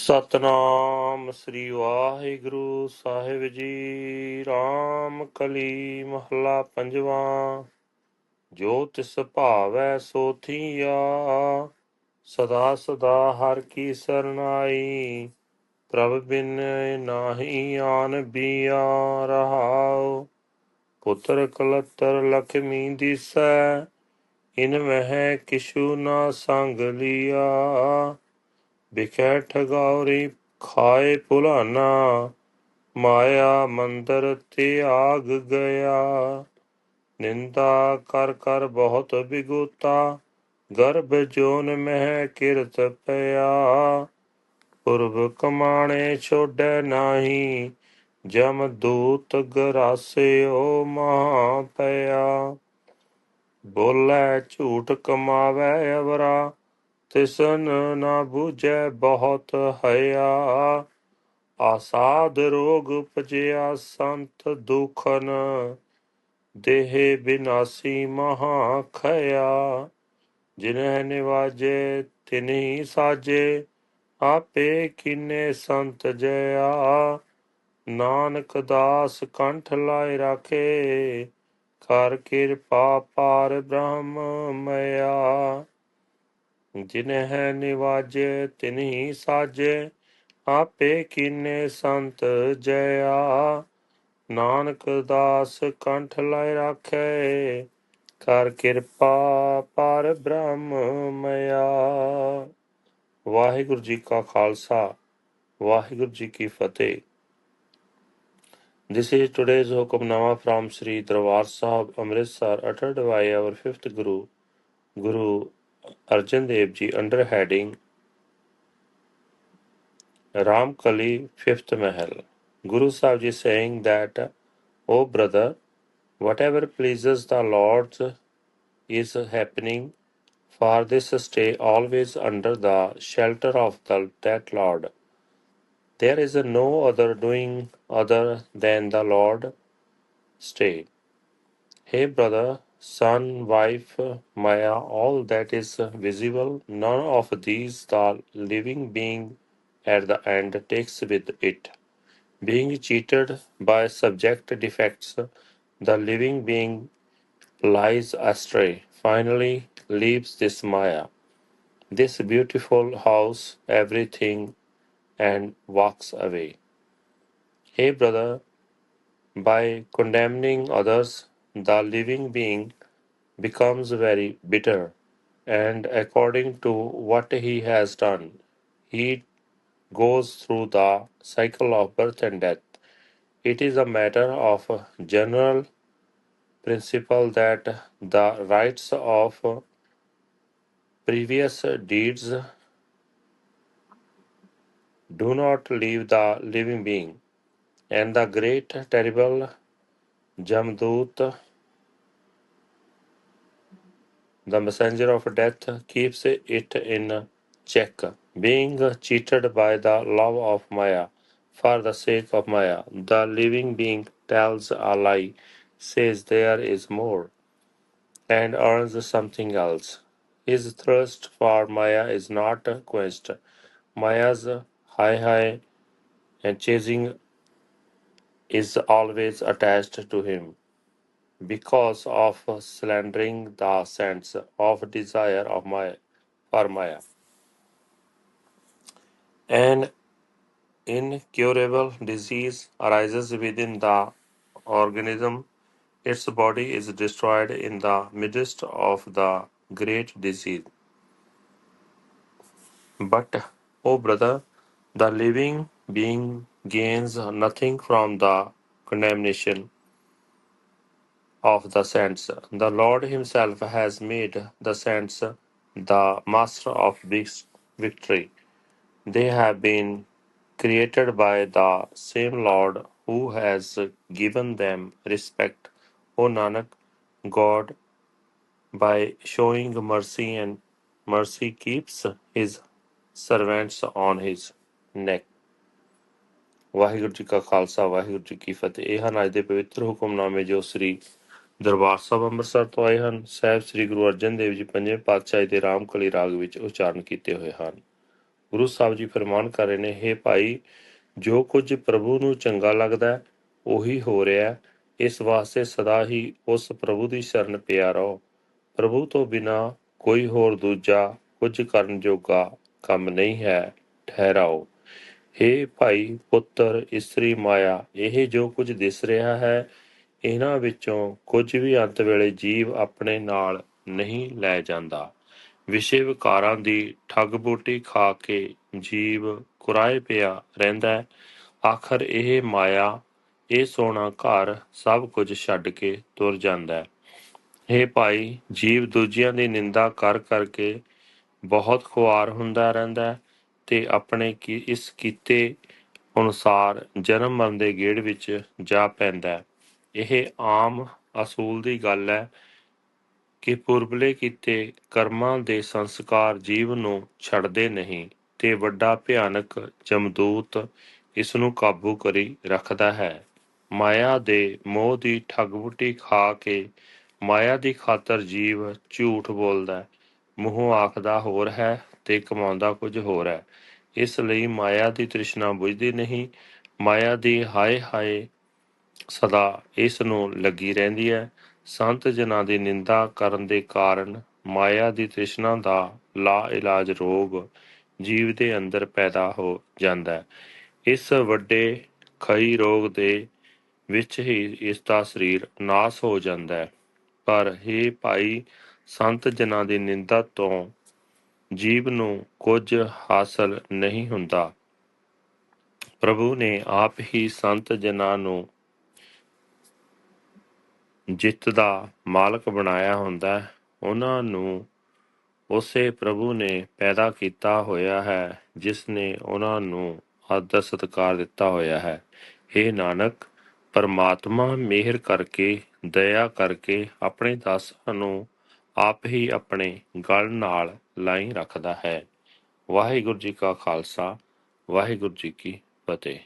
ਸਤਨਾਮ ਸ੍ਰੀ ਵਾਹਿਗੁਰੂ ਸਾਹਿਬ ਜੀ। ਰਾਮ ਕਲੀ ਮਹੱਲਾ ਪੰਜਵਾਂ। ਜੋ ਤਿਸ ਭਾਵੈ ਸੋ ਥੀਆ। ਸਦਾ ਸਦਾ ਹਰ ਕੀ ਸਰਨਾਈ। ਪ੍ਰਭ ਬਿਨ ਨਾਹੀ ਆਨ ਬੀਆ ਰਹਾਉ। ਪੁੱਤਰ ਕਲਤਰ ਲਖਮੀ ਦਿਸੈ। ਇਨ ਮਹਿ ਕਿਛੂ ਨਾ ਸੰਗ ਲਿਆ। ਬਿਖੈ ਠਗੌਰੀ ਖਾਏ ਭੁਲਾਨਾ, ਮਾਇਆ ਮੰਦਰ ਤੇ ਆਗ ਗਿਆ। ਨਿੰਦਾ ਕਰ ਕਰ ਬਹੁਤ ਬਿਗੋਤਾ, ਗਰਭ ਜੋਨ ਮਹਿ ਕਿਰਤ ਪਿਆ। ਪੁਰਬ ਕਮਾਣੇ ਛੋੜੈ ਨਾਹੀ, ਜਮ ਦੂਤ ਗਰਾਸਿਓ ਮਹਾ ਪਿਆ। ਬੋਲੇ ਝੂਠ ਕਮਾਵੇ ਅਵਰਾ ਤਿਸਨ ਨਾ ਬੂਝੈ ਬਹੁਤ ਹਇਆ। ਆਸਾਦ ਰੋਗ ਉਪਜਿਆ ਸੰਤ ਦੁਖਨ, ਦੇਹ ਬਿਨਾਸੀ ਮਹਾ ਖਇਆ। ਜਿਨਹਿ ਨਿਵਾਜੇ ਤਿਨਹੀ ਸਾਜੇ, ਆਪੇ ਕਿਨੇ ਸੰਤ ਜਇਆ। ਨਾਨਕ ਦਾਸ ਕੰਠ ਲਾਇ ਰਾਖੇ ਕਰ ਕਿਰਪਾ ਪਾਰ ਬ੍ਰਹਮ ਮਇਆ ਜਿਨਹਿ ਨਿਵਾਜੇ ਤਿਨਹੀ ਸਾਜੇ ਆਪੇ ਕੀਨੇ ਸੰਤ ਜਇਆ ਨਾਨਕ ਦਾਸ ਕੰਠ ਲਾਇ ਰਾਖੇ ਕਰ ਕਿਰਪਾ ਪਰ ਬ੍ਰਹਮ ਮਇਆ ਵਾਹਿਗੁਰੂ ਜੀ ਕਾ ਖਾਲਸਾ ਵਾਹਿਗੁਰੂ ਜੀ ਕੀ ਫਤਿਹ This is today's Hukamnama from Sri Darbar Sahib Amritsar uttered by our fifth Guru, Guru Arjan Dev Ji under heading Ram Kali, fifth Mahal. Guru Sahib Ji saying that, O brother, whatever pleases the Lord is happening for this stay always under the shelter of the, that Lord. There is no other doing other than the Lord stay. Hey brother, son, wife, Maya, all that is visible, none of these the living being at the end takes with it. Being cheated by subject defects, the living being lies astray, finally leaves this Maya, this beautiful house, everything, and walks away. Hey brother, by condemning others, the living being becomes very bitter, and according to what he has done, he goes through the cycle of birth and death. It is a matter of general principle that the rights of previous deeds do not leave the living being, and the great terrible Jamdut, the messenger of death, keeps it in check, being cheated by the love of Maya. For the sake of Maya, the living being tells a lie, says there is more, and earns something else. His thirst for Maya is not quenched. Maya's high high and chasing is always attached to him because of slandering the sense of desire of my for Maya. An incurable disease arises within the organism. Its body is destroyed in the midst of the great disease. But, O brother, the living being gains nothing from the condemnation of the saints. The Lord Himself has made the saints the master of vic- victory. They have been created by the same Lord who has given them respect. O Nanak, God, by showing mercy and mercy, keeps His servants on His neck. Waheguru ji ਕਾ ਖਾਲਸਾ, ਵਾਹਿਗੁਰੂ ਜੀ ਕੀ ਫਤਿਹ। ਇਹ ਹਨ ਅੱਜ ਦੇ ਪਵਿੱਤਰ ਹੁਕਮਨਾਮੇ ਜੋ ਸ੍ਰੀ ਦਰਬਾਰ ਸਾਹਿਬ ਅੰਮ੍ਰਿਤਸਰ ਤੋਂ ਆਏ ਹਨ। ਸਾਹਿਬ ਸ੍ਰੀ ਗੁਰੂ ਅਰਜਨ ਦੇਵ ਜੀ ਪੰਜਵੇਂ ਪਾਤਸ਼ਾਹ ਦੇ ਰਾਮਕਲੀ ਰਾਗ ਵਿੱਚ ਉਚਾਰਨ ਕੀਤੇ ਹੋਏ ਹਨ। ਗੁਰੂ ਸਾਹਿਬ ਜੀ ਫਰਮਾਨ ਕਰ ਰਹੇ ਨੇ हे ਭਾਈ, ਜੋ ਕੁਝ ਪ੍ਰਭੂ ਨੂੰ ਚੰਗਾ ਲੱਗਦਾ ਉਹੀ ਹੋ ਰਿਹਾ ਇਸ ਵਾਸਤੇ ਸਦਾ ਹੀ ਉਸ ਪ੍ਰਭੂ ਦੀ ਸ਼ਰਨ ਪਿਆ ਰਹੋ। ਪ੍ਰਭੂ ਤੋਂ ਬਿਨਾ ਕੋਈ ਹੋਰ ਦੂਜਾ ਕੁਝ ਕਰਨ ਜੋਗਾ ਕੰਮ ਨਹੀਂ ਹੈ। ਠਹਿਰਾਓ। ਹੇ ਭਾਈ ਪੁੱਤਰ, ਇਸਤਰੀ ਮਾਇਆ, ਇਹ ਜੋ ਕੁਝ ਦਿਸ ਰਿਹਾ ਹੈ, ਇਹਨਾਂ ਵਿੱਚੋਂ ਕੁਝ ਵੀ ਅੰਤ ਵੇਲੇ ਜੀਵ ਆਪਣੇ ਨਾਲ ਨਹੀਂ ਲੈ ਜਾਂਦਾ। ਵਿਸ਼ੇ ਵਿਕਾਰਾਂ ਦੀ ਠੱਗ ਬੂਟੀ ਖਾ ਕੇ ਜੀਵ ਕੁਰਾਏ ਪਿਆ ਰਹਿੰਦਾ ਹੈ। ਆਖਰ ਇਹ ਮਾਇਆ, ਇਹ ਸੋਨਾ ਘਰ ਸਭ ਕੁਝ ਛੱਡ ਕੇ ਤੁਰ ਜਾਂਦਾ ਹੈ। ਇਹ ਭਾਈ, ਜੀਵ ਦੂਜਿਆਂ ਦੀ ਨਿੰਦਾ ਕਰ ਕਰਕੇ ਬਹੁਤ ਖੁਆਰ ਹੁੰਦਾ ਰਹਿੰਦਾ ਹੈ। ਤੇ ਆਪਣੇ ਕੀ, ਇਸ ਕੀਤੇ ਅਨੁਸਾਰ ਜਨਮ ਮਰਨ ਦੇ ਗੇੜ ਵਿੱਚ ਜਾ ਪੈਂਦਾ ਹੈ। ਇਹ ਆਮ ਅਸੂਲ ਦੀ ਗੱਲ ਹੈ ਕਿ ਪੁਰਬਲੇ ਕੀਤੇ ਕਰਮਾਂ ਦੇ ਸੰਸਕਾਰ ਜੀਵ ਨੂੰ ਛੱਡਦੇ ਨਹੀਂ ਤੇ ਵੱਡਾ ਭਿਆਨਕ ਜਮਦੂਤ ਇਸ ਨੂੰ ਕਾਬੂ ਕਰੀ ਰੱਖਦਾ ਹੈ। ਮਾਇਆ ਦੇ ਮੋਹ ਦੀ ਠੱਗਬੁੱਟੀ ਖਾ ਕੇ ਮਾਇਆ ਦੀ ਖਾਤਰ ਜੀਵ ਝੂਠ ਬੋਲਦਾ ਹੈ। ਮੂੰਹੋਂ ਆਖਦਾ ਹੋਰ ਹੈ ਤੇ ਕਮਾਉਂਦਾ ਕੁਝ ਹੋਰ ਹੈ। ਇਸ ਲਈ ਮਾਇਆ ਦੀ ਤ੍ਰਿਸ਼ਨਾ ਬੁਝਦੀ ਨਹੀਂ। ਮਾਇਆ ਦੀ ਹਾਏ ਹਾਏ ਸਦਾ ਇਸ ਨੂੰ ਲੱਗੀ ਰਹਿੰਦੀ ਹੈ। ਸੰਤ ਜਨਾਂ ਦੀ ਨਿੰਦਾ ਕਰਨ ਦੇ ਕਾਰਨ ਮਾਇਆ ਦੀ ਤ੍ਰਿਸ਼ਨਾ ਦਾ ਲਾ ਇਲਾਜ ਰੋਗ ਜੀਵ ਦੇ ਅੰਦਰ ਪੈਦਾ ਹੋ ਜਾਂਦਾ ਹੈ। ਇਸ ਵੱਡੇ ਖਈ ਰੋਗ ਦੇ ਵਿੱਚ ਹੀ ਇਸ ਦਾ ਸਰੀਰ ਨਾਸ ਹੋ ਜਾਂਦਾ ਹੈ। ਪਰ हे ਭਾਈ ਸੰਤ ਜਨਾਂ ਦੀ ਨਿੰਦਾ ਤੋਂ ਜੀਵ ਨੂੰ ਕੁਝ ਹਾਸਲ ਨਹੀਂ ਹੁੰਦਾ। ਪ੍ਰਭੂ ਨੇ ਆਪ ਹੀ ਸੰਤ ਜਨਾਂ ਨੂੰ ਜਿੱਤ ਦਾ ਮਾਲਕ ਬਣਾਇਆ ਹੁੰਦਾ ਹੈ। ਉਹਨਾਂ ਨੂੰ ਉਸੇ ਪ੍ਰਭੂ ਨੇ ਪੈਦਾ ਕੀਤਾ ਹੋਇਆ ਹੈ, ਜਿਸ ਨੇ ਉਹਨਾਂ ਨੂੰ ਆਦਰ ਸਤਕਾਰ ਦਿੱਤਾ ਹੋਇਆ ਹੈ। ਇਹ ਨਾਨਕ, ਪਰਮਾਤਮਾ ਮਿਹਰ ਕਰਕੇ, ਦਇਆ ਕਰਕੇ ਆਪਣੇ ਦਾਸਾਂ ਨੂੰ ਆਪ ਹੀ ਆਪਣੇ ਗਲ ਨਾਲ ਲਾਈ ਰੱਖਦਾ ਹੈ। ਵਾਹਿਗੁਰੂ ਜੀ ਕਾ ਖਾਲਸਾ, ਵਾਹਿਗੁਰੂ ਜੀ ਕੀ ਫਤਿਹ।